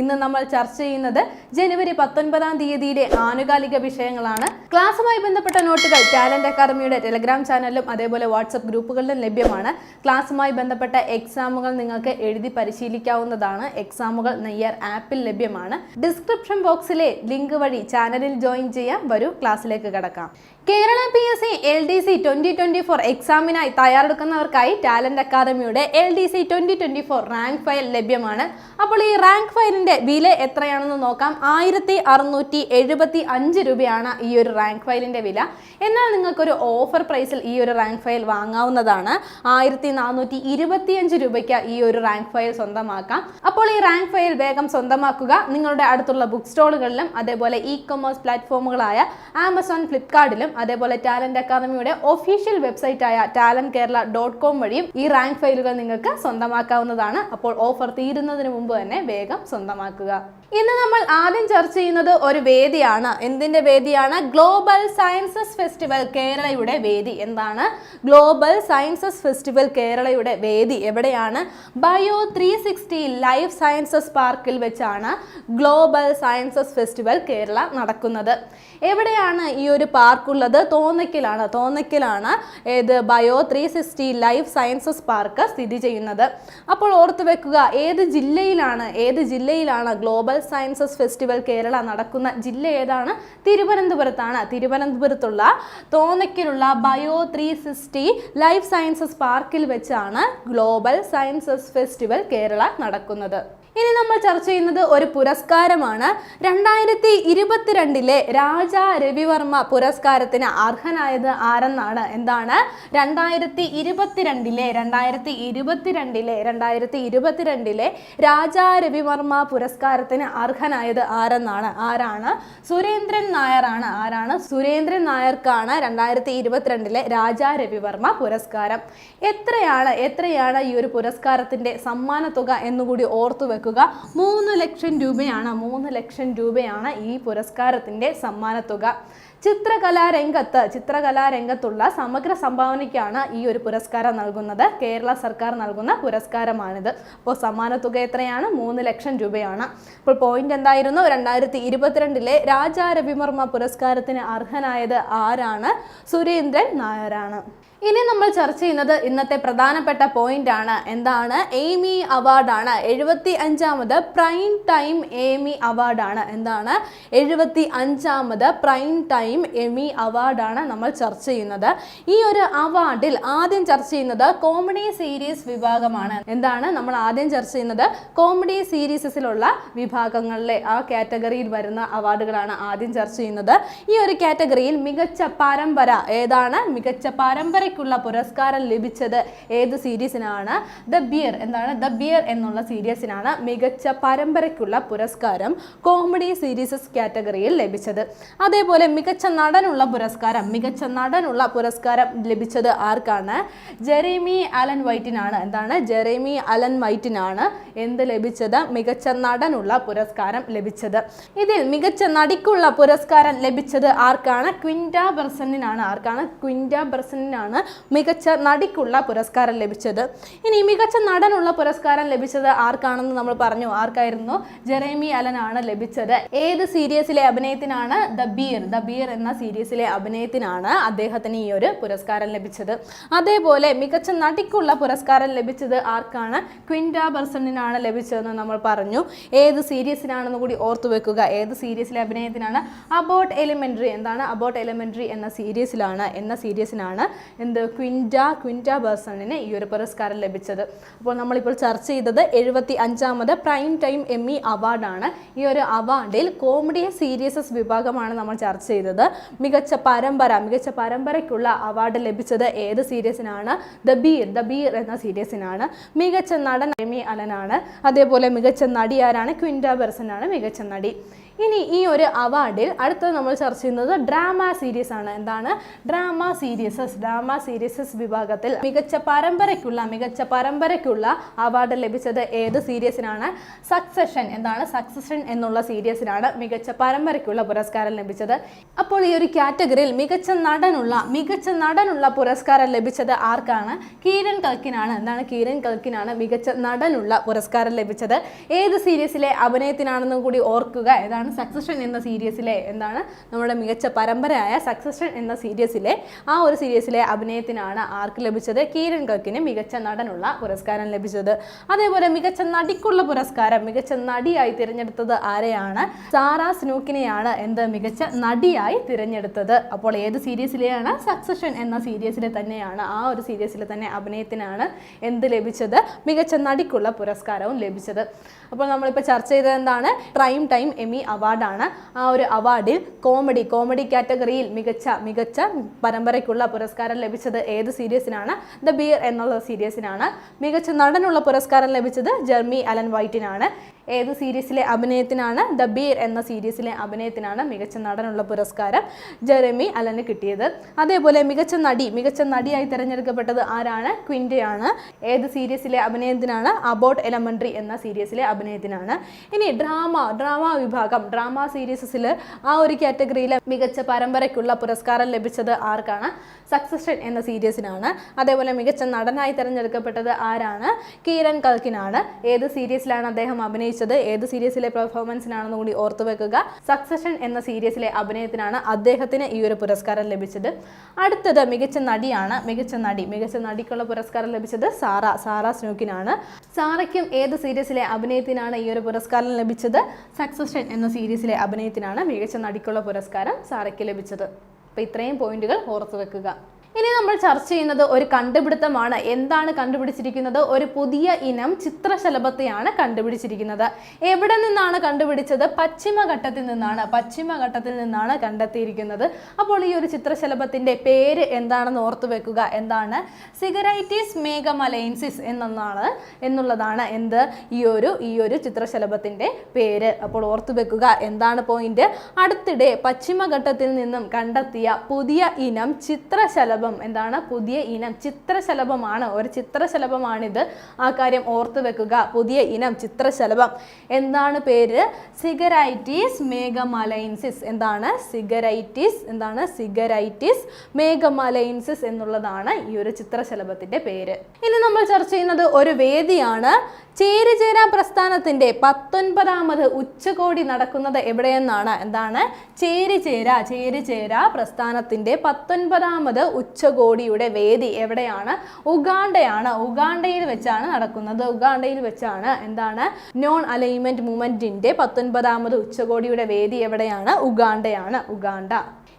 ഇന്ന് നമ്മൾ ചർച്ച ചെയ്യുന്നത് ജനുവരി പത്തൊൻപതാം തീയതിയിലെ ആനുകാലിക വിഷയങ്ങളാണ്. ക്ലാസ്സുമായി ബന്ധപ്പെട്ട നോട്ടുകൾ ടാലന്റ് അക്കാദമിയുടെ ടെലഗ്രാം ചാനലിലും അതേപോലെ വാട്സപ്പ് ഗ്രൂപ്പുകളിലും ലഭ്യമാണ്. ക്ലാസ്സുമായി ബന്ധപ്പെട്ട എക്സാമുകൾ നിങ്ങൾക്ക് എഴുതി പരിശീലിക്കാവുന്നതാണ്. എക്സാമുകൾ നെയ്യർ ആപ്പിൽ ലഭ്യമാണ്. ഡിസ്ക്രിപ്ഷൻ ബോക്സിലെ ലിങ്ക് വഴി ചാനലിൽ ജോയിൻ ചെയ്യാം വരൂ. ക്ലാസ്സിലേക്ക് കടക്കാം. Kerala P S C L D C twenty twenty four എക്സാമിനായി തയ്യാറെടുക്കുന്നവർക്കായി ടാലന്റ് അക്കാദമിയുടെ L D C twenty twenty four rank file ലഭ്യമാണ്. അപ്പോൾ ഈ റാങ്ക് ഫയലിന്റെ വില എത്രയാണെന്ന് നോക്കാം. ആയിരത്തി അറുന്നൂറ്റി എഴുപത്തി അഞ്ച് രൂപയാണ് ഈ ഒരു റാങ്ക് ഫയലിന്റെ വില. എന്നാൽ നിങ്ങൾക്കൊരു ഓഫർ പ്രൈസിൽ ഈ ഒരു റാങ്ക് ഫയൽ വാങ്ങാവുന്നതാണ്. ആയിരത്തി നാനൂറ്റി ഇരുപത്തിയഞ്ച് രൂപയ്ക്ക് ഈ ഒരു റാങ്ക് ഫയൽ സ്വന്തമാക്കാം. അപ്പോൾ ഈ റാങ്ക് ഫയൽ വേഗം സ്വന്തമാക്കുക. നിങ്ങളുടെ അടുത്തുള്ള ബുക്ക് സ്റ്റോളുകളിലും അതേപോലെ ഇ കൊമേഴ്സ് പ്ലാറ്റ്ഫോമുകളായ ആമസോൺ ഫ്ലിപ്കാർട്ടിലും അതേപോലെ ടാലന്റ് അക്കാദമിയുടെ ഒഫീഷ്യൽ വെബ്സൈറ്റ് ആയ ടാലന്റ് കേരള ഡോട്ട് കോം വഴിയും ഈ റാങ്ക് ഫയലുകൾ നിങ്ങൾക്ക് സ്വന്തമാക്കാവുന്നതാണ്. അപ്പോൾ ഓഫർ തീരുന്നതിന് മുമ്പ് തന്നെ വേഗം സ്വന്തമാക്കുക. ഇന്ന് നമ്മൾ ആദ്യം ചർച്ച ചെയ്യുന്നത് ഒരു വേദിയാണ്. എന്തിന്റെ വേദിയാണ്? ഗ്ലോബൽ സയൻസസ് ഫെസ്റ്റിവൽ കേരളയുടെ വേദി. എന്താണ്? ഗ്ലോബൽ സയൻസസ് ഫെസ്റ്റിവൽ കേരളയുടെ വേദി എവിടെയാണ്? Bio three sixty life sciences പാർക്കിൽ വെച്ചാണ് ഗ്ലോബൽ സയൻസസ് ഫെസ്റ്റിവൽ കേരള നടക്കുന്നത്. എവിടെയാണ് ഈ ഒരു പാർക്കുള്ളത്? തോന്നയ്ക്കലാണ്. തോന്നയ്ക്കലാണ് ഏത് bio three sixty life sciences park സ്ഥിതി ചെയ്യുന്നത്. അപ്പോൾ ഓർത്തു വെക്കുക ഏത് ജില്ലയിലാണ് ഏത് ജില്ലയിലാണ് ഗ്ലോബൽ സയൻസസ് ഫെസ്റ്റിവൽ കേരള നടക്കുന്ന ജില്ല ഏതാണ്? തിരുവനന്തപുരത്താണ്. തിരുവനന്തപുരത്തുള്ള തോന്നയ്ക്കിലുള്ള bio three sixty life sciences പാർക്കിൽ വെച്ചാണ് ഗ്ലോബൽ സയൻസസ് ഫെസ്റ്റിവൽ കേരള നടക്കുന്നത്. ഇനി നമ്മൾ ചർച്ച ചെയ്യുന്നത് ഒരു പുരസ്കാരമാണ്. രണ്ടായിരത്തി ഇരുപത്തിരണ്ടിലെ രാജ രവിവർമ്മ പുരസ്കാരത്തിന് അർഹനായത് ആരെന്നാണ്? എന്താണ്? രണ്ടായിരത്തി ഇരുപത്തിരണ്ടിലെ രണ്ടായിരത്തി ഇരുപത്തിരണ്ടിലെ രണ്ടായിരത്തി ഇരുപത്തിരണ്ടിലെ രാജ രവിവർമ്മ പുരസ്കാരത്തിന് അർഹനായത് ആരെന്നാണ്? ആരാണ്? സുരേന്ദ്രൻ നായരാണ്. ആരാണ്? സുരേന്ദ്രൻ നായർക്കാണ് രണ്ടായിരത്തി ഇരുപത്തിരണ്ടിലെ രാജ രവിവർമ്മ പുരസ്കാരം. എത്രയാണ് എത്രയാണ് ഈ ഒരു പുരസ്കാരത്തിന്റെ സമ്മാന തുക എന്നുകൂടി ഓർത്തു വെക്കുക മൂന്ന് ലക്ഷം രൂപയാണ് മൂന്ന് ലക്ഷം രൂപയാണ് ഈ പുരസ്കാരത്തിന്റെ സമ്മാനത്തുക. ചിത്രകലാരംഗത്ത് ചിത്രകലാരംഗത്തുള്ള സമഗ്ര സംഭാവനയ്ക്കാണ് ഈ ഒരു പുരസ്കാരം നൽകുന്നത്. കേരള സർക്കാർ നൽകുന്ന പുരസ്കാരമാണിത്. അപ്പോൾ സമ്മാനത്തുക എത്രയാണ്? മൂന്ന് ലക്ഷം രൂപയാണ്. അപ്പോൾ പോയിന്റ് എന്തായിരുന്നു? രണ്ടായിരത്തി ഇരുപത്തിരണ്ടിലെ രാജാ രവിവർമ്മ പുരസ്കാരത്തിന് അർഹനായത് ആരാണ്? സുരേന്ദ്രൻ നായരാണ്. ഇനി നമ്മൾ ചർച്ച ചെയ്യുന്നത് ഇന്നത്തെ പ്രധാനപ്പെട്ട പോയിന്റ് ആണ്. എന്താണ്? എയ്മി അവാർഡാണ് എഴുപത്തി അഞ്ചാമത് പ്രൈം ടൈം എമി അവാർഡാണ് എന്താണ്? എഴുപത്തി അഞ്ചാമത് പ്രൈം ടൈം എമി അവാർഡാണ് നമ്മൾ ചർച്ച ചെയ്യുന്നത്. ഈ ഒരു അവാർഡിൽ ആദ്യം ചർച്ച ചെയ്യുന്നത് കോമഡി സീരീസ് വിഭാഗമാണ്. എന്താണ്? നമ്മൾ ആദ്യം ചർച്ച ചെയ്യുന്നത് കോമഡി സീരീസിലുള്ള വിഭാഗങ്ങളിലെ ആ കാറ്റഗറിയിൽ വരുന്ന അവാർഡുകളാണ് ആദ്യം ചർച്ച ചെയ്യുന്നത്. ഈ ഒരു കാറ്റഗറിയിൽ മികച്ച പരമ്പര ഏതാണ്? മികച്ച പരമ്പര ക്കുള്ള പുരസ്കാരം ലഭിച്ചത് ഏത് സീരീസിനാണ്? ദ ബിയർ എന്താണ്? ദ ബിയർ എന്നുള്ള സീരീസിനാണ് മികച്ച പരമ്പരയ്ക്കുള്ള പുരസ്കാരം കോമഡി സീരീസസ് കാറ്റഗറിയിൽ ലഭിച്ചത്. അതേപോലെ മികച്ച നടനുള്ള പുരസ്കാരം മികച്ച നടനുള്ള പുരസ്കാരം ലഭിച്ചത് ആർക്കാണ്? ജെറേമി അലൻ വൈറ്റിനാണ്. എന്താണ്? ജെറേമി അലൻ വൈറ്റിനാണ് എന്ത് ലഭിച്ചത്? മികച്ച നടനുള്ള പുരസ്കാരം ലഭിച്ചത്. ഇതിൽ മികച്ച നടിക്കുള്ള പുരസ്കാരം ലഭിച്ചത് ആർക്കാണ്? ക്വിന്റ ബെർസണിനാണ്. ആർക്കാണ്? ക്വിന്റ ബെർസണിനാണ് മികച്ച നടിക്കുള്ള പുരസ്കാരം ലഭിച്ചത്. ഇനി മികച്ച നടനുള്ള പുരസ്കാരം ലഭിച്ചത് ആർക്കാണെന്ന് നമ്മൾ പറഞ്ഞു. ആർക്കായിരുന്നു? ജെറേമി അലനാണ് ലഭിച്ചത്. ഏത് സീരീസിലെ അഭിനയത്തിനാണ് ദ ബിയർ? ദ ബിയർ എന്ന സീരീസിലെ അഭിനയത്തിനാണ് അദ്ദേഹത്തിന് ഈ ഒരു പുരസ്കാരം ലഭിച്ചത്. അതേപോലെ മികച്ച നടിക്കുള്ള പുരസ്കാരം ലഭിച്ചത് ആർക്കാണ്? ക്വിൻഡ ബർസണിനാണ് ലഭിച്ചതെന്ന് നമ്മൾ പറഞ്ഞു. ഏത് സീരീസിനാണെന്ന് കൂടി ഓർത്തു വെക്കുക. ഏത് സീരീസിലെ അഭിനയത്തിനാണ്? അബൌട്ട് എലിമെന്ററി എന്താണ് അബൌട്ട് എലിമെന്ററി എന്ന സീരീസിലാണ് എന്ന സീരീസിനാണ് എന്ത്? ക്വിന്റ ക്വിന്റ ബേഴ്സണിന് ഈ ഒരു പുരസ്കാരം ലഭിച്ചത്. അപ്പോൾ നമ്മളിപ്പോൾ ചർച്ച ചെയ്തത് എഴുപത്തി അഞ്ചാമത് പ്രൈം ടൈം എം ഇ അവാർഡാണ്. ഈ ഒരു അവാർഡിൽ കോമഡി സീരീസസ് വിഭാഗമാണ് നമ്മൾ ചർച്ച ചെയ്തത്. മികച്ച പരമ്പര മികച്ച പരമ്പരയ്ക്കുള്ള അവാർഡ് ലഭിച്ചത് ഏത് സീരീസിനാണ്? ദ ബീർ ദ ബീർ എന്ന സീരീസിനാണ്. മികച്ച നടൻ എം ഇ അലനാണ്. അതേപോലെ മികച്ച നടി ആരാണ് ക്വിന്റ ബെർസനാണ് മികച്ച നടി. ഇനി ഈ ഒരു അവാർഡിൽ അടുത്തത് നമ്മൾ ചർച്ച ചെയ്യുന്നത് ഡ്രാമ സീരീസ് ആണ്. എന്താണ്? ഡ്രാമ സീരീസസ് ഡ്രാമ സീരീസസ് വിഭാഗത്തിൽ മികച്ച പരമ്പരയ്ക്കുള്ള മികച്ച പരമ്പരയ്ക്കുള്ള അവാർഡ് ലഭിച്ചത് ഏത് സീരീസിനാണ് സക്സഷൻ എന്താണ്? സക്സഷൻ എന്നുള്ള സീരീസിനാണ് മികച്ച പരമ്പരയ്ക്കുള്ള പുരസ്കാരം ലഭിച്ചത്. അപ്പോൾ ഈ ഒരു കാറ്റഗറിയിൽ മികച്ച നടനുള്ള മികച്ച നടനുള്ള പുരസ്കാരം ലഭിച്ചത് ആർക്കാണ്? കീരൻ കൽക്കിനാണ്. എന്താണ് കീരൻ കൽക്കിനാണ് മികച്ച നടനുള്ള പുരസ്കാരം ലഭിച്ചത്. ഏത് സീരീസിലെ അഭിനയത്തിനാണെന്നും കൂടി ഓർക്കുക. ഏതാണ്? സക്സഷൻ എന്ന സീരീസിലെ എന്താണ് നമ്മുടെ മികച്ച പരമ്പരയായ സക്സഷൻ എന്ന സീരീസിലെ ആ ഒരു സീരീസിലെ അഭിനയത്തിനാണ് ആർക്ക് ലഭിച്ചത്? കീരൻ കക്കിന് മികച്ച നടനുള്ള പുരസ്കാരം ലഭിച്ചത്. അതേപോലെ മികച്ച നടിക്കുള്ള പുരസ്കാരം മികച്ച നടിയായി തിരഞ്ഞെടുത്തത് ആരെയാണ്? സാറ സ്നൂക്കിനെയാണ് എന്ത് മികച്ച നടിയായി തിരഞ്ഞെടുത്തത്. അപ്പോൾ ഏത് സീരീസിലെയാണ് സക്സഷൻ എന്ന സീരീസിലെ തന്നെയാണ് ആ ഒരു സീരീസിലെ തന്നെ അഭിനയത്തിനാണ് എന്ത് ലഭിച്ചത്? മികച്ച നടിക്കുള്ള പുരസ്കാരവും ലഭിച്ചത്. അപ്പോൾ നമ്മളിപ്പോൾ ചർച്ച ചെയ്തത് എന്താണ്? പ്രൈം ടൈം എമി അവാർഡാണ്. ആ ഒരു അവാർഡിൽ കോമഡി കോമഡി കാറ്റഗറിയിൽ മികച്ച മികച്ച പരമ്പരയ്ക്കുള്ള പുരസ്കാരം ലഭിച്ചത് ഏത് സീരീസിനാണ്? ദ ബിയർ എന്നുള്ള സീരീസിനാണ്. മികച്ച നടനുള്ള പുരസ്കാരം ലഭിച്ചത് ജെർമി അലൻ വൈറ്റിനാണ്. ഏത് സീരീസിലെ അഭിനയത്തിനാണ്? ദ ബിയർ എന്ന സീരീസിലെ അഭിനയത്തിനാണ് മികച്ച നടനുള്ള പുരസ്കാരം ജെറമി അലന് കിട്ടിയത്. അതേപോലെ മികച്ച നടി മികച്ച നടിയായി തിരഞ്ഞെടുക്കപ്പെട്ടത് ആരാണ്? ക്വിന്റെയാണ് ഏത് സീരീസിലെ അഭിനയത്തിനാണ്? അബൌട്ട് എലമെന്ററി എന്ന സീരീസിലെ അഭിനയത്തിനാണ്. ഇനി ഡ്രാമ ഡ്രാമ വിഭാഗം. ഡ്രാമ സീരീസിൽ ആ ഒരു കാറ്റഗറിയിലെ മികച്ച പരമ്പരയ്ക്കുള്ള പുരസ്കാരം ലഭിച്ചത് ആർക്കാണ്? സക്സഷൻ എന്ന സീരീസിനാണ്. അതേപോലെ മികച്ച നടനായി തിരഞ്ഞെടുക്കപ്പെട്ടത് ആരാണ്? കീരൻ കൽക്കിനാണ്. ഏത് സീരീസിലാണ് അദ്ദേഹം അഭിനയിച്ചത്? ഏത് സീരീസിലെ പെർഫോമൻസിനാണെന്ന് കൂടി ഓർത്തു വെക്കുക. സക്സഷൻ എന്ന സീരീസിലെ അഭിനയത്തിനാണ് അദ്ദേഹത്തിന് ഈ ഒരു പുരസ്കാരം ലഭിച്ചത്. അടുത്തത് മികച്ച നടിയാണ്. മികച്ച നടി. മികച്ച നടിക്കുള്ള പുരസ്കാരം ലഭിച്ചത് സാറ. സാറ സ്നൂക്കിനാണ്. സാറയ്ക്കും ഏത് സീരീസിലെ അഭിനയത്തിനാണ് ഈ ഒരു പുരസ്കാരം ലഭിച്ചത്? സക്സഷൻ എന്ന സീരീസിലെ അഭിനയത്തിനാണ് മികച്ച നടിക്കുള്ള പുരസ്കാരം സാറയ്ക്ക് ലഭിച്ചത്. അപ്പോൾ ഇത്രയും പോയിന്റുകൾ ഓർത്തു വെക്കുക. ഇനി നമ്മൾ ചർച്ച ചെയ്യുന്നത് ഒരു കണ്ടുപിടുത്തമാണ്. എന്താണ് കണ്ടുപിടിച്ചിരിക്കുന്നത്? ഒരു പുതിയ ഇനം ചിത്രശലഭത്തെയാണ് കണ്ടുപിടിച്ചിരിക്കുന്നത്. എവിടെ നിന്നാണ് കണ്ടുപിടിച്ചത്? പശ്ചിമഘട്ടത്തിൽ നിന്നാണ്. പശ്ചിമഘട്ടത്തിൽ നിന്നാണ് കണ്ടെത്തിയിരിക്കുന്നത്. അപ്പോൾ ഈ ഒരു ചിത്രശലഭത്തിന്റെ പേര് എന്താണെന്ന് ഓർത്തു വെക്കുക. എന്താണ്? സിഗറൈറ്റിസ് മേഘമലൈൻസിസ് എന്നാണ് എന്നുള്ളതാണ് എന്ത്? ഈ ഒരു ഈ ഒരു ചിത്രശലഭത്തിന്റെ പേര്. അപ്പോൾ ഓർത്തു വെക്കുക. എന്താണ് പോയിന്റ് അടുത്തിടെ പശ്ചിമഘട്ടത്തിൽ നിന്നും കണ്ടെത്തിയ പുതിയ ഇനം ചിത്രശലഭം എന്താണ്? പുതിയ ഇനം ചിത്രശലഭമാണ്. ഒരു ചിത്രശലഭമാണിത്. ആ കാര്യം ഓർത്തു വെക്കുക. പുതിയ ഇനം ചിത്രശലഭം. എന്താണ് പേര്? സിഗരൈറ്റീസ് മേഘമലൈൻസിസ് എന്താണ്? സിഗരൈറ്റീസ് എന്താണ്? സിഗരൈറ്റീസ് മേഘമലൈൻസിസ് എന്നുള്ളതാണ് ഈ ഒരു ചിത്രശലഭത്തിന്റെ പേര്. ഇനി നമ്മൾ ചർച്ച ചെയ്യുന്നത് ഒരു വേദിയാണ്. ചേരിചേര പ്രസ്ഥാനത്തിന്റെ പത്തൊൻപതാമത് ഉച്ചകോടി നടക്കുന്നത് എവിടെയെന്നാണ്? എന്താണ്? ചേരിചേര ചേരിചേര പ്രസ്ഥാനത്തിന്റെ പത്തൊൻപതാമത് ഉച്ചകോടിയുടെ വേദി എവിടെയാണ്? ഉഗാണ്ടയാണ്. ഉഗാണ്ടയിൽ വെച്ചാണ് നടക്കുന്നത്. ഉഗാണ്ടയിൽ വെച്ചാണ് എന്താണ്? നോൺ അലൈൻമെന്റ് മൂവ്മെന്റിന്റെ പത്തൊൻപതാമത് ഉച്ചകോടിയുടെ വേദി എവിടെയാണ്? ഉഗാണ്ടയാണ്. ഉഗാണ്ട.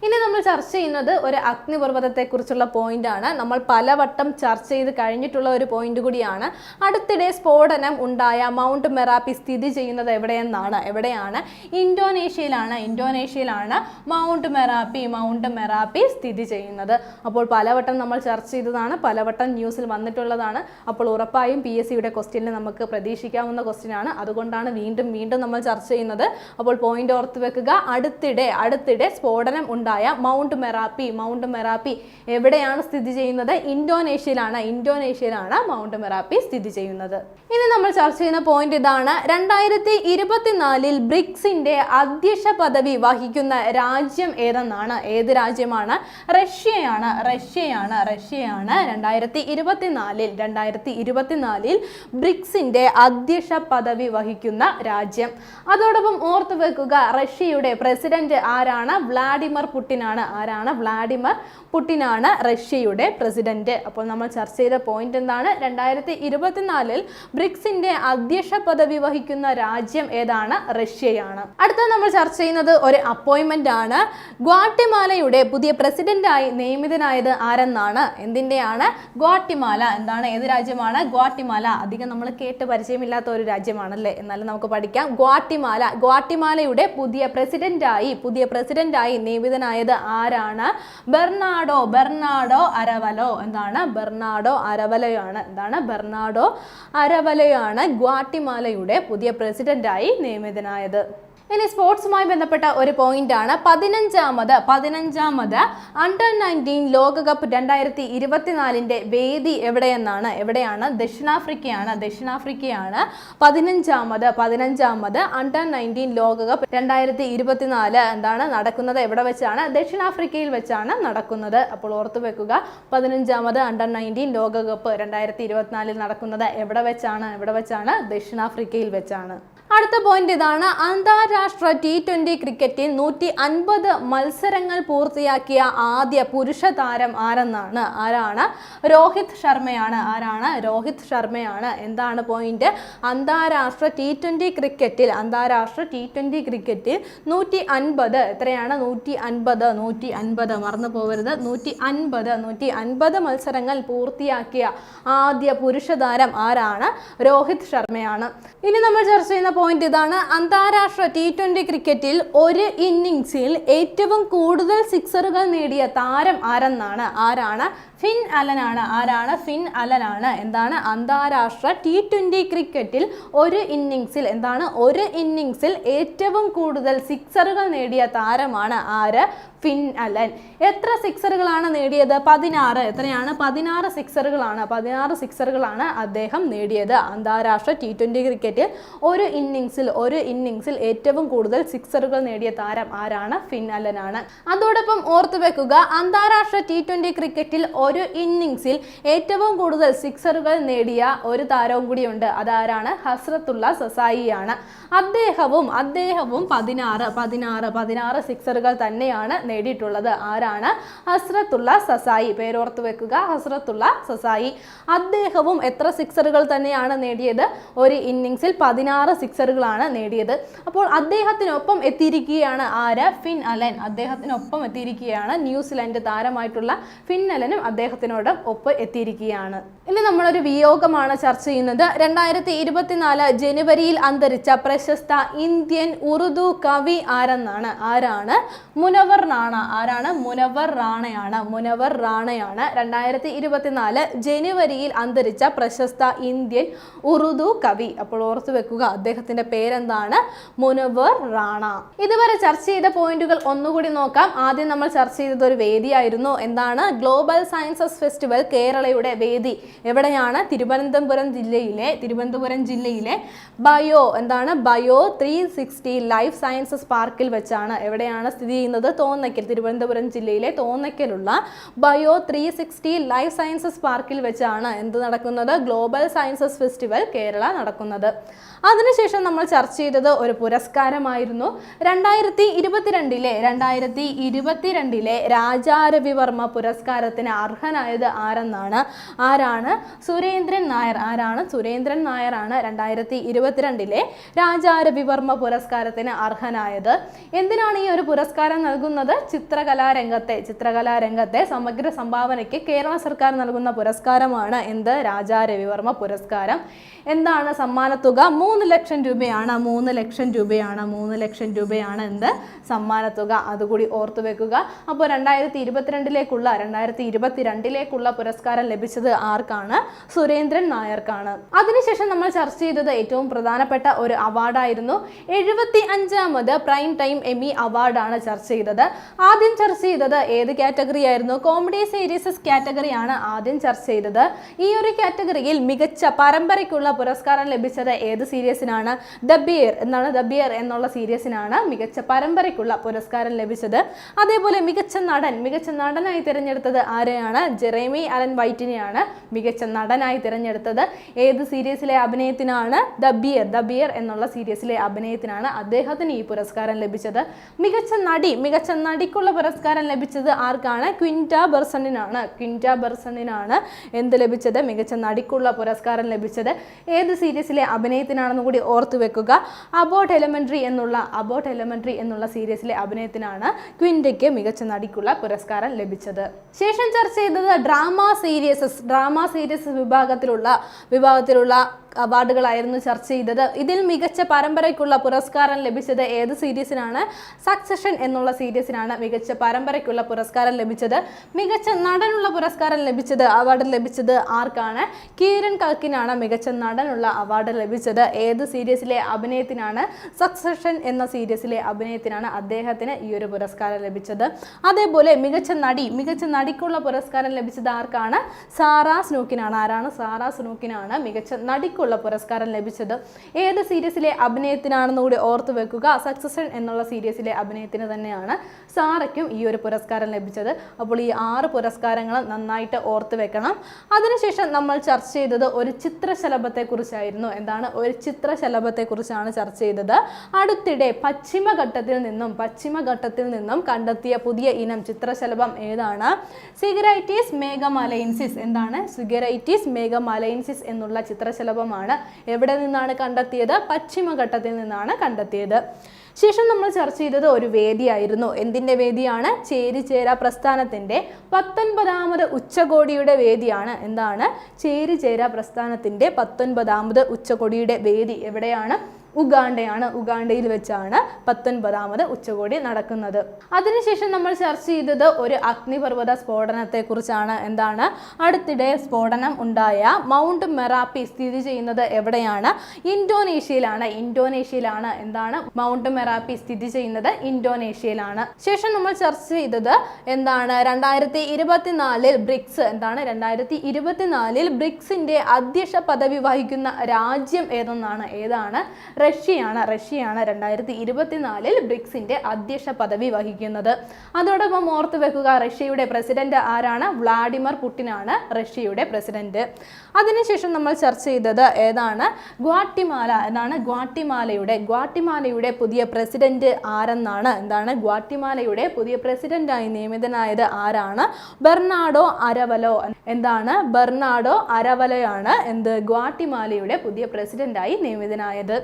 ഇനി നമ്മൾ ചർച്ച ചെയ്യുന്നത് ഒരു അഗ്നിപർവതത്തെ കുറിച്ചുള്ള പോയിന്റ് ആണ്. നമ്മൾ പലവട്ടം ചർച്ച ചെയ്ത് കഴിഞ്ഞിട്ടുള്ള ഒരു പോയിന്റ് കൂടിയാണ്. അടുത്തിടെ സ്ഫോടനം ഉണ്ടായ മൗണ്ട് മെറാപ്പി സ്ഥിതി ചെയ്യുന്നത് എവിടെയെന്നാണ്? എവിടെയാണ്? ഇന്തോനേഷ്യയിലാണ്. ഇന്തോനേഷ്യയിലാണ് മൗണ്ട് മെറാപ്പി മൗണ്ട് മെറാപ്പി സ്ഥിതി ചെയ്യുന്നത്. അപ്പോൾ പലവട്ടം നമ്മൾ ചർച്ച ചെയ്തതാണ്. പലവട്ടം ന്യൂസിൽ വന്നിട്ടുള്ളതാണ്. അപ്പോൾ ഉറപ്പായും പി എസ് സിയുടെ ക്വസ്റ്റ്യനിൽ നമുക്ക് പ്രതീക്ഷിക്കാവുന്ന ക്വസ്റ്റ്യൻ ആണ്. അതുകൊണ്ടാണ് വീണ്ടും വീണ്ടും നമ്മൾ ചർച്ച ചെയ്യുന്നത്. അപ്പോൾ പോയിന്റ് ഓർത്ത് വെക്കുക. അടുത്തിടെ അടുത്തിടെ സ്ഫോടനം ഉണ്ടായ മൗണ്ട് മെറാപ്പി മൗണ്ട് മെറാപ്പി എവിടെയാണ് സ്ഥിതി ചെയ്യുന്നത്? ഇൻഡോനേഷ്യയിലാണ് ഇൻഡോനേഷ്യയിലാണ് മൗണ്ട് മെറാപ്പി സ്ഥിതി ചെയ്യുന്നത്. ഇനി നമ്മൾ ചർച്ച ചെയ്യുന്ന പോയിന്റ് ഇതാണ്. രണ്ടായിരത്തി ഇരുപത്തിനാലിൽ ബ്രിക്സിന്റെ അധ്യക്ഷ പദവി വഹിക്കുന്ന രാജ്യം ഏതെന്നാണ്? ഏത് രാജ്യമാണ്? റഷ്യയാണ്. റഷ്യയാണ്. റഷ്യയാണ്. രണ്ടായിരത്തി ഇരുപത്തിനാലിൽ രണ്ടായിരത്തി ഇരുപത്തിനാലിൽ ബ്രിക്സിന്റെ അധ്യക്ഷ പദവി വഹിക്കുന്ന രാജ്യം. അതോടൊപ്പം ഓർത്തു വെക്കുക റഷ്യയുടെ പ്രസിഡന്റ് ആരാണ്? വ്ളാഡിമർ പുടിനാണ് ആരാണ്? വ്ളാഡിമർ പുടിനാണ് റഷ്യയുടെ പ്രസിഡന്റ്. അപ്പോൾ നമ്മൾ ചർച്ച ചെയ്ത പോയിന്റ് എന്താണ്? രണ്ടായിരത്തി ഇരുപത്തിനാലിൽ ബ്രിക്സിന്റെ അധ്യക്ഷ പദവി വഹിക്കുന്ന രാജ്യം ഏതാണ്? റഷ്യയാണ്. അടുത്ത നമ്മൾ ചർച്ച ചെയ്യുന്നത് ഒരു അപ്പോയിന്റ്മെന്റ് ആണ്. ഗ്വാട്ടിമാലയുടെ പുതിയ പ്രസിഡന്റായി നിയമിതനായത് ആരെന്നാണ്? എന്തിന്റെയാണ്? ഗ്വാട്ടിമാല. എന്താണ്? ഏത് രാജ്യമാണ്? ഗ്വാട്ടിമാല. അധികം നമ്മൾ കേട്ട് പരിചയമില്ലാത്ത ഒരു രാജ്യമാണല്ലേ? എന്നാലും നമുക്ക് പഠിക്കാം. ഗ്വാട്ടിമാല. ഗ്വാട്ടിമാലയുടെ പുതിയ പ്രസിഡന്റായി പുതിയ പ്രസിഡന്റായി നിയമിതനായത് ആരാണ്? ബെർണാഡോ ബെർണാഡോ ബെർണാഡോ അരവലോ എന്താണ്? ബെർണാഡോ അരവലയാണ്. എന്താണ്? ബെർണാഡോ അരവലയാണ് ഗ്വാട്ടിമാലയുടെ പുതിയ പ്രസിഡന്റായി നിയമിതനായത്. ഇനി സ്പോർട്സുമായി ബന്ധപ്പെട്ട ഒരു പോയിന്റ് ആണ് പതിനഞ്ചാമത് പതിനഞ്ചാമത് അണ്ടർ നയന്റീൻ ലോകകപ്പ് രണ്ടായിരത്തി ഇരുപത്തിനാലിന്റെ വേദി എവിടെയെന്നാണ്? എവിടെയാണ്? ദക്ഷിണാഫ്രിക്കയാണ് ദക്ഷിണാഫ്രിക്കയാണ്. പതിനഞ്ചാമത് പതിനഞ്ചാമത് അണ്ടർ നയന്റീൻ ലോകകപ്പ് രണ്ടായിരത്തി ഇരുപത്തിനാല് എന്താണ് നടക്കുന്നത്? എവിടെ വെച്ചാണ്? ദക്ഷിണാഫ്രിക്കയിൽ വെച്ചാണ് നടക്കുന്നത്. അപ്പോൾ ഓർത്തു വെക്കുക പതിനഞ്ചാമത് അണ്ടർ നയന്റീൻ ലോകകപ്പ് രണ്ടായിരത്തി ഇരുപത്തിനാലിൽ നടക്കുന്നത് എവിടെ വെച്ചാണ്? എവിടെ വെച്ചാണ്? ദക്ഷിണാഫ്രിക്കയിൽ വെച്ചാണ്. അടുത്ത പോയിന്റ് ഇതാണ്. അന്താരാഷ്ട്ര ടി ട്വന്റി ക്രിക്കറ്റിൽ നൂറ്റി അൻപത് മത്സരങ്ങൾ പൂർത്തിയാക്കിയ ആദ്യ പുരുഷ താരം ആരെന്നാണ്? ആരാണ്? രോഹിത് ശർമ്മയാണ്. ആരാണ്? രോഹിത് ശർമ്മയാണ്. എന്താണ് പോയിന്റ് അന്താരാഷ്ട്ര ടി ട്വന്റി ക്രിക്കറ്റിൽ അന്താരാഷ്ട്ര ടി ട്വന്റി ക്രിക്കറ്റിൽ നൂറ്റി അൻപത് എത്രയാണ്? നൂറ്റി അൻപത് നൂറ്റി അൻപത് മറന്നു പോകരുത്. നൂറ്റി അൻപത് നൂറ്റി അൻപത് മത്സരങ്ങൾ പൂർത്തിയാക്കിയ ആദ്യ പുരുഷ താരം ആരാണ്? രോഹിത് ശർമ്മയാണ്. ഇനി നമ്മൾ ചർച്ച ചെയ്യുന്ന പോയിന്റ് ഇതാണ്. അന്താരാഷ്ട്ര ടി ട്വന്റി ക്രിക്കറ്റിൽ ഒരു ഇന്നിങ്സിൽ ഏറ്റവും കൂടുതൽ സിക്സറുകൾ നേടിയ താരം ആരെന്നാണ്? ആരാണ്? ഫിൻ അലനാണ്. ആരാണ്? ഫിൻ അലനാണ്. എന്താണ്? അന്താരാഷ്ട്ര ടി ട്വന്റി ക്രിക്കറ്റിൽ ഒരു ഇന്നിങ്സിൽ എന്താണ്? ഒരു ഇന്നിങ്സിൽ ഏറ്റവും കൂടുതൽ സിക്സറുകൾ നേടിയ താരമാണ് ആര്? Finn Allen. എത്ര സിക്സറുകളാണ് നേടിയത്? പതിനാറ്. എത്രയാണ്? പതിനാറ് സിക്സറുകളാണ് പതിനാറ് സിക്സറുകളാണ് അദ്ദേഹം നേടിയത്. അന്താരാഷ്ട്ര ടി ട്വന്റി ക്രിക്കറ്റിൽ ഒരു ഇന്നിങ്സിൽ ഒരു ഇന്നിങ്സിൽ ഏറ്റവും കൂടുതൽ സിക്സറുകൾ നേടിയ താരം ആരാണ്? ഫിൻ അലനാണ്. അതോടൊപ്പം ഓർത്തു വെക്കുക അന്താരാഷ്ട്ര ടി ട്വന്റി ക്രിക്കറ്റിൽ ഒരു ഇന്നിങ്സിൽ ഏറ്റവും കൂടുതൽ സിക്സറുകൾ നേടിയ ഒരു താരവും കൂടിയുണ്ട്. അതാരാണ്? ഹസ്രത്തുള്ള സസായിയാണ്. അദ്ദേഹവും അദ്ദേഹവും പതിനാറ് പതിനാറ് പതിനാറ് സിക്സറുകൾ തന്നെയാണ് നേടിയിട്ടുള്ളത്. ആരാണ്? ഹസ്രത്തുള്ള സസായി. പേരോർത്ത് വെക്കുക. ഹസ്രത്തുള്ള സസായി. അദ്ദേഹവും എത്ര സിക്സറുകൾ തന്നെയാണ് നേടിയത്? ഒരു ഇന്നിങ്സിൽ പതിനാറ് സിക്സറുകളാണ് നേടിയത്. അപ്പോൾ അദ്ദേഹത്തിനൊപ്പം എത്തിയിരിക്കുകയാണ് ആര്? Finn Allen. അദ്ദേഹത്തിനൊപ്പം എത്തിയിരിക്കുകയാണ് ന്യൂസിലൻഡ് താരമായിട്ടുള്ള ഫിൻ അലനും അദ്ദേഹത്തിനോട് ഒപ്പ് എത്തിയിരിക്കുകയാണ്. ഇനി നമ്മളൊരു വിയോഗമാണ് ചർച്ച ചെയ്യുന്നത്. രണ്ടായിരത്തി ഇരുപത്തിനാല് ജനുവരിയിൽ അന്തരിച്ച പ്രശസ്ത ഇന്ത്യൻ ഉറുദു കവി ആരെന്നാണ്? ആരാണ്? മുനവർ റാണ. ആരാണ്? മുനവർ റാണയാണ്. മുനവർ റാണയാണ് രണ്ടായിരത്തി ഇരുപത്തിനാല് ജനുവരിയിൽ അന്തരിച്ച പ്രശസ്ത ഇന്ത്യൻ ഉറുദു കവി. അപ്പോൾ ഓർത്തു വെക്കുക അദ്ദേഹത്തിന്റെ പേരെന്താണ്? മുനവർ റാണ. ഇതുവരെ ചർച്ച ചെയ്ത പോയിന്റുകൾ ഒന്നുകൂടി നോക്കാം. ആദ്യം നമ്മൾ ചർച്ച ചെയ്തത് ഒരു വേദിയായിരുന്നു. എന്താണ്? ഗ്ലോബൽ സയൻസസ് ഫെസ്റ്റിവൽ കേരളയുടെ വേദി എവിടെയാണ്? തിരുവനന്തപുരം ജില്ലയിലെ തിരുവനന്തപുരം ജില്ലയിലെ ബയോ എന്താണ്? Bio three sixty life sciences പാർക്കിൽ വെച്ചാണ് എവിടെയാണ് സ്ഥിതി ചെയ്യുന്നത്? തോന്നയ്ക്കൽ തിരുവനന്തപുരം ജില്ലയിലെ തോന്നയ്ക്കലുള്ള bio three sixty life sciences പാർക്കിൽ വെച്ചാണ് എന്ത് നടക്കുന്നത്? ഗ്ലോബൽ സയൻസസ് ഫെസ്റ്റിവൽ കേരള നടക്കുന്നത്. അതിനുശേഷം നമ്മൾ ചർച്ച ചെയ്തത് ഒരു പുരസ്കാരമായിരുന്നു. രണ്ടായിരത്തി ഇരുപത്തിരണ്ടിലെ രണ്ടായിരത്തി ഇരുപത്തിരണ്ടിലെ രാജാരവിവർമ്മ പുരസ്കാരത്തിന് അർഹനായത് ആരെന്നാണ്? ആരാണ്? സുരേന്ദ്രൻ നായർ. ആരാണ്? സുരേന്ദ്രൻ നായരാണ് രണ്ടായിരത്തി ഇരുപത്തിരണ്ടിലെ രാജാരവിവർമ്മ പുരസ്കാരത്തിന് അർഹനായത്. എന്തിനാണ് ഈ ഒരു പുരസ്കാരം നൽകുന്നത്? ചിത്രകലാരംഗത്തെ ചിത്രകലാരംഗത്തെ സമഗ്ര സംഭാവനയ്ക്ക് കേരള സർക്കാർ നൽകുന്ന പുരസ്കാരമാണ് എന്ത്? രാജാരവിവർമ്മ പുരസ്കാരം. എന്താണ് സമ്മാനത്തുക മൂന്ന് ലക്ഷം രൂപയാണ്. മൂന്ന് ലക്ഷം രൂപയാണ്. മൂന്ന് ലക്ഷം രൂപയാണ് എന്ത്? സമ്മാനത്തുക അതുകൂടി ഓർത്തു വെക്കുക അപ്പോൾ രണ്ടായിരത്തി ഇരുപത്തിരണ്ടിലേക്കുള്ള രണ്ടായിരത്തി ഇരുപത്തിരണ്ടിലേക്കുള്ള പുരസ്കാരം ലഭിച്ചത് ആർക്കാണ്? സുരേന്ദ്രൻ നായർക്കാണ്. അതിനുശേഷം നമ്മൾ ചർച്ച ചെയ്തത് ഏറ്റവും പ്രധാനപ്പെട്ട ഒരു അവാർഡായിരുന്നു. എഴുപത്തി അഞ്ചാമത് പ്രൈം ടൈം എമി അവാർഡാണ് ചർച്ച ചെയ്തത്. ആദ്യം ചർച്ച ചെയ്തത് ഏത് കാറ്റഗറി ആയിരുന്നു? കോമഡി സീരീസസ് കാറ്റഗറിയാണ് ആദ്യം ചർച്ച ചെയ്തത്. ഈ ഒരു കാറ്റഗറിയിൽ മികച്ച പരമ്പരയ്ക്കുള്ള പുരസ്കാരം ലഭിച്ചത് ഏത് സീരീസിനാണ്? ദ ബിയർ എന്നാണ്. ദ ബിയർ എന്നുള്ള സീരീസിനാണ് മികച്ച പരമ്പരയ്ക്കുള്ള പുരസ്കാരം ലഭിച്ചത്. അതേപോലെ മികച്ച നടൻ മികച്ച നടനായി തിരഞ്ഞെടുത്തത് ആരെയാണ്? ജെറേമി അലൻ വൈറ്റിനെയാണ് മികച്ച നടനായി തിരഞ്ഞെടുത്തത്. ഏത് സീരീസിലെ അഭിനയത്തിനാണ് ദ ബിയർ? ദ ബിയർ എന്നുള്ള സീരീസിലെ അഭിനയത്തിനാണ് അദ്ദേഹത്തിന് ഈ പുരസ്കാരം ലഭിച്ചത്. മികച്ച നടി മികച്ച നടിക്കുള്ള പുരസ്കാരം ലഭിച്ചത് ആർക്കാണ്? ക്വിന്റ ബെർസണിനാണ്. ക്വിന്റ ബെർസണിനാണ് എന്ത് ലഭിച്ചത്? മികച്ച നടിക്കുള്ള പുരസ്കാരം ലഭിച്ചത്. ഏത് സീരീസിലെ അഭിനയത്തിനാണെന്ന് കൂടി ഓർത്തു വെക്കുക. അബോട്ട് എലമെന്ററി എന്നുള്ള അബോട്ട് എലമെന്ററി എന്നുള്ള സീരീസിലെ അഭിനയത്തിനാണ് ക്വിന്റയ്ക്ക് മികച്ച നടിക്കുള്ള പുരസ്കാരം ലഭിച്ചത്. ശേഷം ചർച്ച ചെയ്തത് ഡ്രാമ സീരിയസസ് ഡ്രാമ സീരിയസ് വിഭാഗത്തിലുള്ള വിഭാഗത്തിലുള്ള അവാർഡുകളായിരുന്നു ചർച്ച ചെയ്തത്. ഇതിൽ മികച്ച പരമ്പരയ്ക്കുള്ള പുരസ്കാരം ലഭിച്ചത് ഏത് സീരീസിനാണ്? സക്സഷൻ എന്നുള്ള സീരീസിനാണ് മികച്ച പരമ്പരയ്ക്കുള്ള പുരസ്കാരം ലഭിച്ചത്. മികച്ച നടനുള്ള പുരസ്കാരം ലഭിച്ചത് അവാർഡ് ലഭിച്ചത് ആർക്കാണ്? കീരൻ കൽക്കിനാണ് മികച്ച നടനുള്ള അവാർഡ് ലഭിച്ചത്. ഏത് സീരീസിലെ അഭിനയത്തിനാണ്? സക്സഷൻ എന്ന സീരീസിലെ അഭിനയത്തിനാണ് അദ്ദേഹത്തിന് ഈ ഒരു പുരസ്കാരം ലഭിച്ചത്. അതേപോലെ മികച്ച നടി മികച്ച നടിക്കുള്ള പുരസ്കാരം ലഭിച്ചത് ആർക്കാണ്? സാറാ സ്നൂക്കിനാണ്. ആരാണ്? സാറാ സ്നൂക്കിനാണ് മികച്ച നടിക്കുള്ള പുരസ്കാരം ലഭിച്ചത്. ഏത് സീരീസിലെ അഭിനയത്തിനാണെന്ന് കൂടി ഓർത്തു വെക്കുക. സക്സസൺ എന്നുള്ള സീരീസിലെ അഭിനയത്തിന് തന്നെയാണ് സാറയ്ക്കും ഈ ഒരു പുരസ്കാരം ലഭിച്ചത്. അപ്പോൾ ഈ ആറ് പുരസ്കാരങ്ങൾ നന്നായിട്ട് ഓർത്തു വെക്കണം. അതിനുശേഷം നമ്മൾ ചർച്ച ചെയ്തത് ഒരു ചിത്രശലഭത്തെക്കുറിച്ചായിരുന്നു. എന്താണ്? ഒരു ചിത്രശലഭത്തെക്കുറിച്ചാണ് ചർച്ച ചെയ്തത്. അടുത്തിടെ പശ്ചിമഘട്ടത്തിൽ നിന്നും പശ്ചിമഘട്ടത്തിൽ നിന്നും കണ്ടെത്തിയ പുതിയ ഇനം ചിത്രശലഭം ഏതാണ്? സിഗറൈറ്റീസ് മേഘമലയൻസിസ് എന്താണ്? സിഗറൈറ്റീസ് മേഘമലയൻസിസ് എന്നുള്ള ചിത്രശലഭമാണ് എവിടെ നിന്നാണ് കണ്ടെത്തിയത്? പശ്ചിമഘട്ടത്തിൽ നിന്നാണ് കണ്ടെത്തിയത്. ശേഷം നമ്മൾ ചർച്ച ചെയ്തത് ഒരു വേദിയായിരുന്നു. എന്തിന്റെ വേദിയാണ്? ചേരിചേര പ്രസ്ഥാനത്തിന്റെ പത്തൊൻപതാമത് ഉച്ചകോടിയുടെ വേദിയാണ്. എന്താണ്? ചേരിചേര പ്രസ്ഥാനത്തിന്റെ പത്തൊൻപതാമത് ഉച്ചകോടിയുടെ വേദി എവിടെയാണ്? ഉഗാണ്ടയാണ് ഉഗാണ്ടയിൽ വെച്ചാണ് പത്തൊൻപതാമത് ഉച്ചകോടി നടക്കുന്നത്. അതിനുശേഷം നമ്മൾ ചർച്ച ചെയ്തത് ഒരു അഗ്നിപർവത സ്ഫോടനത്തെ കുറിച്ചാണ് എന്താണ്? അടുത്തിടെ സ്ഫോടനം ഉണ്ടായ മൗണ്ട് മെറാപ്പി സ്ഥിതി ചെയ്യുന്നത് എവിടെയാണ്? ഇന്തോനേഷ്യയിലാണ്. ഇന്തോനേഷ്യയിലാണ്. എന്താണ്? മൗണ്ട് മെറാപ്പി സ്ഥിതി ചെയ്യുന്നത് ഇന്തോനേഷ്യയിലാണ്. ശേഷം നമ്മൾ ചർച്ച ചെയ്തത് എന്താണ്? രണ്ടായിരത്തി ഇരുപത്തിനാലിൽ ബ്രിക്സ് എന്താണ്? രണ്ടായിരത്തി ഇരുപത്തിനാലിൽ ബ്രിക്സിന്റെ അധ്യക്ഷ പദവി വഹിക്കുന്ന രാജ്യം ഏതെന്നാണ്? ഏതാണ്? റഷ്യയാണ് റഷ്യയാണ് രണ്ടായിരത്തി ഇരുപത്തിനാലിൽ ബ്രിക്സിന്റെ അധ്യക്ഷ പദവി വഹിക്കുന്നത്. അതോടൊപ്പം ഓർത്തു വെക്കുക റഷ്യയുടെ പ്രസിഡന്റ് ആരാണ്? വ്ളാഡിമിർ പുടിനാണ് റഷ്യയുടെ പ്രസിഡന്റ്. അതിനുശേഷം നമ്മൾ ചർച്ച ചെയ്തത് ഏതാണ്? ഗ്വാട്ടിമാല എന്നാണ് ഗ്വാട്ടിമാലയുടെ ഗ്വാട്ടിമാലയുടെ പുതിയ പ്രസിഡന്റ് ആരെന്നാണ്? എന്താണ്? ഗ്വാട്ടിമാലയുടെ പുതിയ പ്രസിഡന്റായി നിയമിതനായത് ആരാണ്? ബെർണാഡോ അരവലോ എന്താണ്? ബെർണാഡോ അരവലയാണ് എന്ത്? ഗ്വാട്ടിമാലയുടെ പുതിയ പ്രസിഡന്റായി നിയമിതനായത്.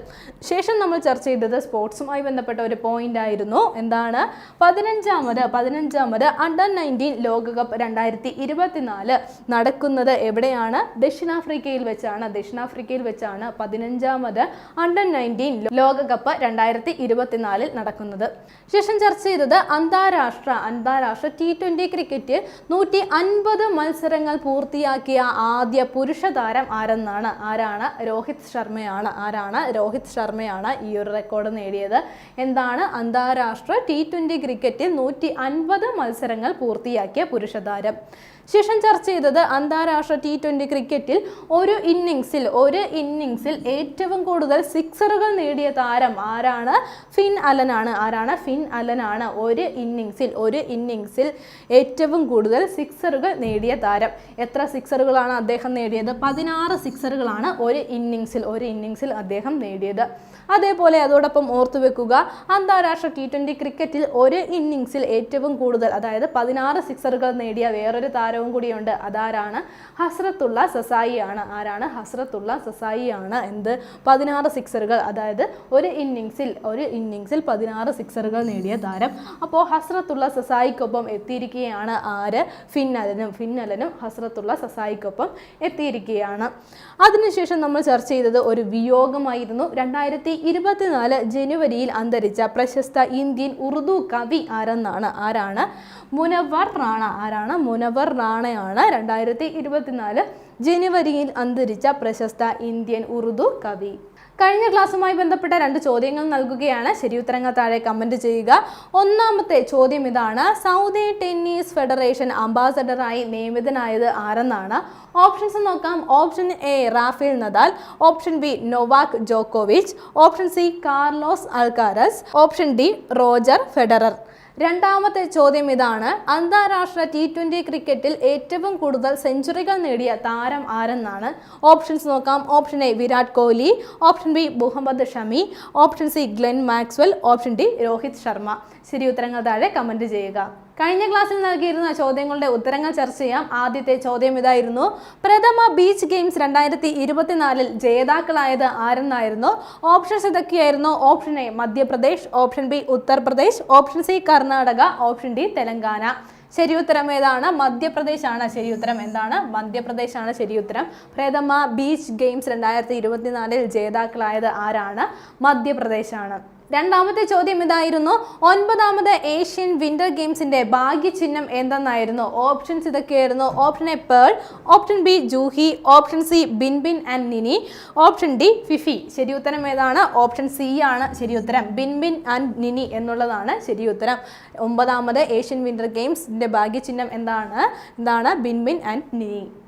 ശേഷം നമ്മൾ ചർച്ച ചെയ്തത് സ്പോർട്സുമായി ബന്ധപ്പെട്ട ഒരു പോയിന്റ് ആയിരുന്നു. എന്താണ്? പതിനഞ്ചാമത് പതിനഞ്ചാമത് അണ്ടർ നയന്റീൻ ലോകകപ്പ് രണ്ടായിരത്തി ഇരുപത്തിനാല് നടക്കുന്നത് എവിടെയാണ്? ദക്ഷിണാഫ്രിക്കയിൽ വെച്ചാണ്. ദക്ഷിണാഫ്രിക്കയിൽ വെച്ചാണ് പതിനഞ്ചാമത് അണ്ടർ നയന്റീൻ ലോകകപ്പ് രണ്ടായിരത്തി ഇരുപത്തിനാലിൽ നടക്കുന്നത്. ശേഷം ചർച്ച ചെയ്തത് അന്താരാഷ്ട്ര അന്താരാഷ്ട്ര ടി ട്വന്റി ക്രിക്കറ്റ് നൂറ്റി അൻപത് മത്സരങ്ങൾ പൂർത്തിയാക്കിയ ആദ്യ പുരുഷ താരം ആരെന്നാണ്? ആരാണ്? രോഹിത് ശർമ്മയാണ്. ആരാണ്? രോഹിത് ശർമ്മയാണ് ഈ ഒരു റെക്കോർഡ് നേടിയത്. എന്താണ്? അന്താരാഷ്ട്ര ടി ട്വന്റി ക്രിക്കറ്റിൽ നൂറ്റി അൻപത് മത്സരങ്ങൾ പൂർത്തിയാക്കിയ പുരുഷ താരം. ശേഷം ചർച്ച ചെയ്തത് അന്താരാഷ്ട്ര ടി ട്വന്റി ക്രിക്കറ്റിൽ ഒരു ഇന്നിങ്സിൽ ഒരു ഇന്നിങ്സിൽ ഏറ്റവും കൂടുതൽ സിക്സറുകൾ നേടിയ താരം ആരാണ്? ഫിൻ അലനാണ് ആരാണ്? ഫിൻ അലനാണ് ഒരു ഇന്നിങ്സിൽ ഒരു ഇന്നിങ്സിൽ ഏറ്റവും കൂടുതൽ സിക്സറുകൾ നേടിയ താരം. എത്ര സിക്സറുകളാണ് അദ്ദേഹം നേടിയത്? പതിനാറ് സിക്സറുകളാണ് ഒരു ഇന്നിങ്സിൽ ഒരു ഇന്നിങ്സിൽ അദ്ദേഹം നേടിയത്. അതേപോലെ അതോടൊപ്പം ഓർത്തു വെക്കുക അന്താരാഷ്ട്ര ടി ട്വന്റി ക്രിക്കറ്റിൽ ഒരു ഇന്നിങ്സിൽ ഏറ്റവും കൂടുതൽ അതായത് പതിനാറ് സിക്സറുകൾ നേടിയ വേറൊരു താരവും കൂടിയുണ്ട്. അതാരാണ്? ഹസ്രത്തുള്ള സസായി ആണ് ആരാണ്? ഹസ്രത്തുള്ള സസായി ആണ് എന്ത്? പതിനാറ് സിക്സറുകൾ. അതായത് ഒരു ഇന്നിങ്സിൽ ഒരു ഇന്നിങ്സിൽ പതിനാറ് സിക്സറുകൾ നേടിയ താരം. അപ്പോൾ ഹസ്രത്തുള്ള സസായിക്കൊപ്പം എത്തിയിരിക്കുകയാണ് ആര്? ഫിന്നലനും. ഫിന്നലനും ഹസ്രത്തുള്ള സസായിക്കൊപ്പം എത്തിയിരിക്കുകയാണ്. അതിനുശേഷം നമ്മൾ ചർച്ച ചെയ്തത് ഒരു വിയോഗമായിരുന്നു. രണ്ടായിരത്തി ഇരുപത്തിനാല് ജനുവരിയിൽ അന്തരിച്ച പ്രശസ്ത ഇന്ത്യൻ ഉറുദു കവി ആരെന്നാണ്? ആരാണ്? മുനവർ റാണ. ആരാണ്? മുനവർ റാണയാണ് രണ്ടായിരത്തി ഇരുപത്തിനാല് ജനുവരിയിൽ അന്തരിച്ച പ്രശസ്ത ഇന്ത്യൻ ഉറുദു കവി. കഴിഞ്ഞ ക്ലാസ്സുമായി ബന്ധപ്പെട്ട രണ്ട് ചോദ്യങ്ങൾ നൽകുകയാണ്. ശരിയുത്തരങ്ങൾ താഴെ കമന്റ് ചെയ്യുക. ഒന്നാമത്തെ ചോദ്യം ഇതാണ്. സൗദി ടെന്നീസ് ഫെഡറേഷൻ അംബാസഡറായി നിയമിതനായത് ആരെന്നാണ്? ഓപ്ഷൻസ് നോക്കാം. Option A Rafael Nadal. Option B Novak ജോക്കോവിച്ച്. Option C Carlos Alcaraz. Option D Roger Federer. രണ്ടാമത്തെ ചോദ്യം ഇതാണ്. അന്താരാഷ്ട്ര ടി ട്വന്റി ക്രിക്കറ്റിൽ ഏറ്റവും കൂടുതൽ സെഞ്ചുറികൾ നേടിയ താരം ആരെന്നാണ്? ഓപ്ഷൻസ് നോക്കാം. Option A Virat Kohli. Option B Mohammed Shami. Option C Glenn Maxwell. Option D Rohit Sharma. ശരി ഉത്തരങ്ങൾ താഴെ കമന്റ് ചെയ്യുക. കഴിഞ്ഞ ക്ലാസ്സിൽ നൽകിയിരുന്ന ചോദ്യങ്ങളുടെ ഉത്തരങ്ങൾ ചർച്ച ചെയ്യാം. ആദ്യത്തെ ചോദ്യം ഇതായിരുന്നു. പ്രഥമ ബീച്ച് ഗെയിംസ് രണ്ടായിരത്തി ഇരുപത്തിനാലിൽ ജേതാക്കളായത് ആരെന്നായിരുന്നു? ഓപ്ഷൻസ് ഇതൊക്കെയായിരുന്നു. Option A Madhya Pradesh. Option B Uttar Pradesh. Option C Karnataka. Option D Telangana. ശരി ഉത്തരം ഏതാണ്? മധ്യപ്രദേശ് ആണ് ശരി ഉത്തരം എന്താണ്? മധ്യപ്രദേശ് ആണ് ശരി ഉത്തരം. പ്രഥമ ബീച്ച് ഗെയിംസ് രണ്ടായിരത്തി ഇരുപത്തിനാലിൽ ജേതാക്കളായത് ആരാണ്? മധ്യപ്രദേശാണ്. രണ്ടാമത്തെ ചോദ്യം ഇതായിരുന്നു ഒൻപതാമത് ഏഷ്യൻ വിന്റർ ഗെയിംസിന്റെ ഭാഗ്യചിഹ്നം എന്തെന്നായിരുന്നു? ഓപ്ഷൻസ് ഇതൊക്കെയായിരുന്നു. Option A pearl option B Juhi option C Binbin and Nini option D Fifi. ശരി ഉത്തരം ഏതാണ്? ഓപ്ഷൻ സി ആണ് ശരി ഉത്തരം. ബിൻബിൻ ആൻഡ് നിനി എന്നുള്ളതാണ് ശരി ഉത്തരം. ഒമ്പതാമത് ഏഷ്യൻ വിന്റർ ഗെയിംസിന്റെ ഭാഗ്യചിഹ്നം എന്താണ്? എന്താണ്? Binbin and Nini.